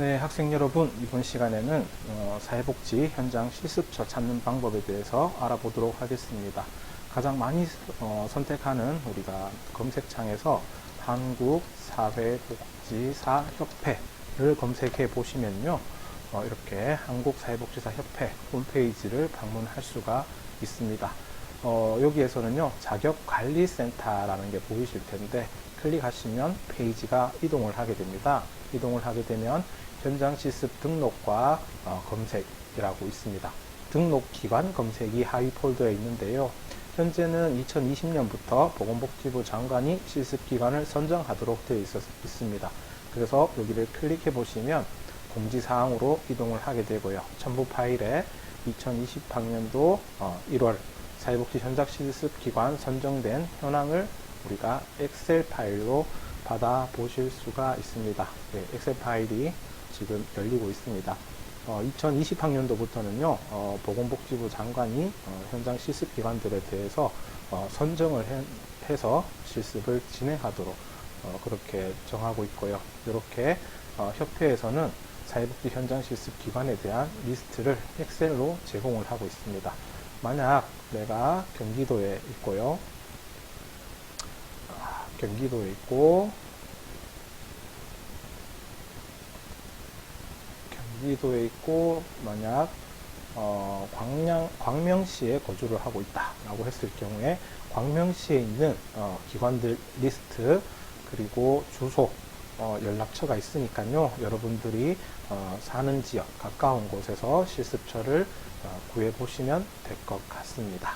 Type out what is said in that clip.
네, 학생 여러분, 이번 시간에는 어, 사회복지 현장 실습처 찾는 방법에 대해서 알아보도록 하겠습니다. 가장 많이 어, 선택하는 우리가 검색창에서 한국 사회복지사 협회를 검색해 보시면요. 어, 이렇게 한국 사회복지사 협회 홈페이지를 방문할 수가 있습니다. 어, 여기에서는요, 자격관리센터라는 게 보이실 텐데, 클릭하시면 페이지가 이동을 하게 됩니다. 이동을 하게 되면 현장 실습 등록과 어, 검색이라고 있습니다. 등록 기관 검색이 하위 폴더에 있는데요. 현재는 2020년부터 보건복지부 장관이 실습 기관을 선정하도록 되어 있습니다. 그래서 여기를 클릭해 보시면 공지사항으로 이동을 하게 되고요. 첨부 파일에 2020학년도 1월 사회복지 현장 실습 기관 선정된 현황을 우리가 엑셀 파일로 받아 보실 수가 있습니다. 네, 엑셀 파일이 지금 열리고 있습니다. 어, 2020학년도부터는요, 어, 보건복지부 장관이 어, 현장 실습 기관들에 대해서 어, 선정을 해, 서 실습을 진행하도록 어, 그렇게 정하고 있고요. 이렇게 어, 협회에서는 사회복지 현장 실습 기관에 대한 리스트를 엑셀로 제공을 하고 있습니다. 만약 내가 경기도에 있고요. 아, 경기도에 있고 경기도에 있고 만약 어, 광양, 광명시에 거주를 하고 있다라고 했을 경우에 광명시에 있는 어, 기관들 리스트 그리고 주소 어, 연락처가 있으니까요 여러분들이 어, 사는 지역 가까운 곳에서 실습처를 어, 구해 보시면 될 것 같습니다.